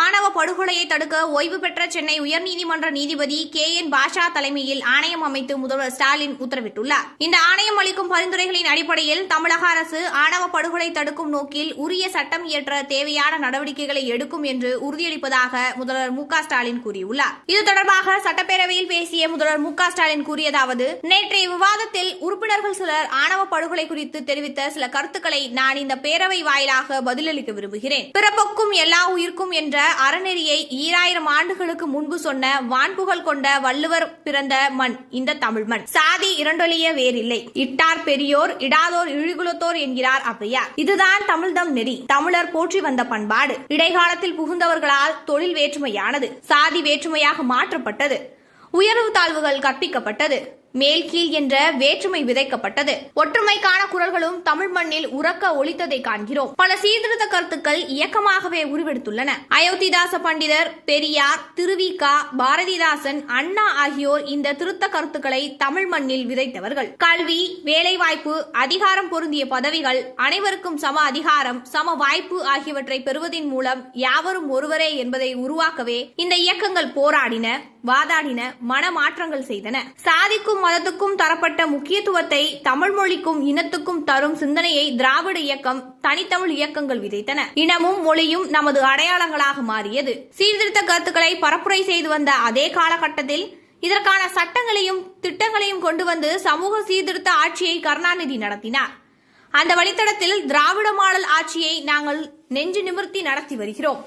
ஆணவ படுகொலையை தடுக்க ஓய்வு பெற்ற சென்னை உயர்நீதிமன்ற நீதிபதி கே என் பாஷா தலைமையில் ஆணையம் அமைத்து முதல்வர் ஸ்டாலின் உத்தரவிட்டுள்ளார். இந்த ஆணையம் அளிக்கும் பரிந்துரைகளின் அடிப்படையில் தமிழக அரசு ஆணவ படுகொலை தடுக்கும் நோக்கில் உரிய சட்டம் இயற்ற தேவையான நடவடிக்கைகளை எடுக்கும் என்று உறுதியளிப்பதாக முதல்வர் மு ஸ்டாலின் கூறியுள்ளார். இது தொடர்பாக சட்டப்பேரவையில் பேசிய முதல்வர் மு ஸ்டாலின் கூறியதாவது நேற்றைய விவாதத்தில் உறுப்பினர்கள் சிலர் ஆணவ படுகொலை குறித்து தெரிவித்த சில கருத்துக்களை நான் இந்த பேரவை வாயிலாக பதிலளிக்க விரும்புகிறேன். பிறப்புக்கும் எல்லா உயிர்க்கும் என்ற அறநெறியை ஈராயிரம் ஆண்டுகளுக்கு முன்பு சொன்ன வான்புகழ் கொண்ட வள்ளுவர் பிறந்த மண் இந்த தமிழ் மண். சாதி இரண்டொழிய வேறில்லை. இட்டார் பெரியோர் இடாதோர் இழிகுலத்தோர் என்கிறார் ஔவையார் இதுதான் தமிழ்தம் நெறி. தமிழர் போற்றி வந்த பண்பாடு. இடைக்காலத்தில் புகுந்தவர்களால் தொழில் வேற்றுமையானது. சாதி வேற்றுமையாக மாற்றப்பட்டது. உயர்வு தாழ்வுகள் கற்பிக்கப்பட்டது. மேல் கீழ் என்ற வேற்றுமை விதைக்கப்பட்டது. ஒற்றுமைக்கான குரல்களும் தமிழ் மண்ணில் உறக்க ஒழித்ததை காண்கிறோம். பல சீர்திருத்த கருத்துக்கள் இயக்கமாகவே உருவெடுத்துள்ளன. அயோத்திதாச பண்டிதர் பெரியார் திருவிகா பாரதிதாசன் அண்ணா ஆகியோர் இந்த திருத்த கருத்துக்களை தமிழ் மண்ணில் விதைத்தவர்கள். கல்வி வேலைவாய்ப்பு அதிகாரம் பொருந்திய பதவிகள் அனைவருக்கும் சம அதிகாரம் சம வாய்ப்பு ஆகியவற்றை பெறுவதன் மூலம் யாவரும் ஒருவரே என்பதை உருவாக்கவே இந்த இயக்கங்கள் போராடின வாதாடின மனமாற்றங்கள் செய்தன. சாதிக்கும் மதத்துக்கும் தரப்பட்ட முக்கியத்துவத்தை தமிழ் மொழிக்கும் இனத்துக்கும் தரும் சிந்தனையை திராவிட இயக்கம் தனித்தமிழ் இயக்கங்கள் விதைத்தன. இனமும் மொழியும் நமது அடையாளங்களாக மாறியது. சீர்திருத்த கருத்துக்களை பரப்புரை செய்து வந்த அதே காலகட்டத்தில் இதற்கான சட்டங்களையும் திட்டங்களையும் கொண்டு வந்து சமூக சீர்திருத்த ஆட்சியை கருணாநிதி நடத்தினார். அந்த வழித்தடத்தில் திராவிட மாடல் ஆட்சியை நாங்கள் நெஞ்சு நிமிர்த்தி நடத்தி வருகிறோம்.